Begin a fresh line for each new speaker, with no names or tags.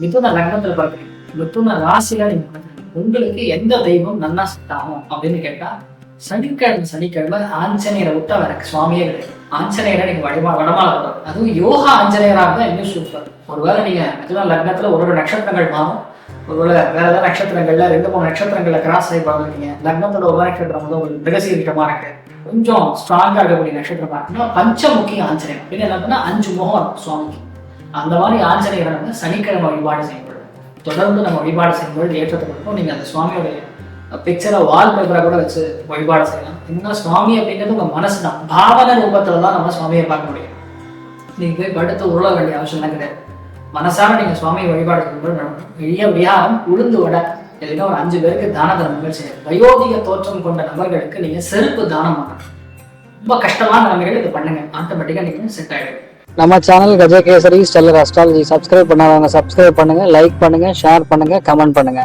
மிதுன லக்னத்துல பார்க்குறீங்க மிதுன ராசியில நீங்க உங்களுக்கு எந்த தெய்வம் நன்னா செட் ஆகும் அப்படின்னு கேட்டா சனிக்கிழமை சனிக்கிழமை ஆஞ்சநேயரை விட்டா வேற சுவாமியே கிடையாது. ஆஞ்சநேயரை நீங்க வடமா வடமால வரும் அதுவும் யோகா ஆஞ்சநேயராக இருந்தா இன்னும் சூப்பர் ஒருவேளை நீங்க மிதுன லக்னத்துல ஒரு ஒரு நட்சத்திரங்கள் மாறும் ஒருவேளை வேற ஏதாவது நட்சத்திரங்கள்ல ரெண்டு மூணு நட்சத்திரங்கள்ல கிராஸ் ஆகி பார்க்குறீங்க லக்னத்தோட ஒரு நட்சத்திரம் வந்து உங்களுக்கு மிருகசீரிட்டமா இருக்கு கொஞ்சம் ஸ்ட்ராங்கா இருக்கக்கூடிய நட்சத்திரமா இருக்குன்னா பஞ்சமுகி ஆஞ்சநேயர். அப்படின்னு என்ன பண்ணா அஞ்சு முகம் இருக்கும் சுவாமிக்கு. அந்த மாதிரி ஆஞ்சநேயரை வந்து சனிக்கிழமை வழிபாடு செய்யப்படும் தொடர்ந்து நம்ம வழிபாடு செய்யும்போது ஏற்றத்தை கொடுக்கும் நீங்க அந்த சுவாமியோடைய பிக்சரை வால் பேப்பரை கூட வச்சு வழிபாடு செய்யலாம். இன்னும் சுவாமி அப்படிங்கிறது உங்க மனசு தான். பாவன ரூபத்தில் தான் நம்ம சுவாமியை பார்க்க முடியும். நீங்க போய் படுத்து உருள வேண்டிய அவசியம்லாம் கிடையாது. மனசார நீங்க சுவாமியை வழிபாடு செய்யும்போது நடக்கும் எளிய வியாரம் உளுந்து வடை இல்லைன்னா ஒரு அஞ்சு பேருக்கு தான தர்மங்கள் செய்யணும் வயோதிக தோற்றம் கொண்ட நபர்களுக்கு நீங்க செருப்பு தானம் பண்ணணும் ரொம்ப கஷ்டமான நிலைமைகள் இது பண்ணுங்க. ஆட்டோமேட்டிக்கா நீங்க செட் ஆயிடும்
நம்ம channel Gajakesari stellar astrology subscribe பண்ணாதவங்க சப்ஸ்கிரைப் பண்ணுங்க லைக் பண்ணுங்க ஷேர் பண்ணுங்க கமெண்ட் பண்ணுங்க.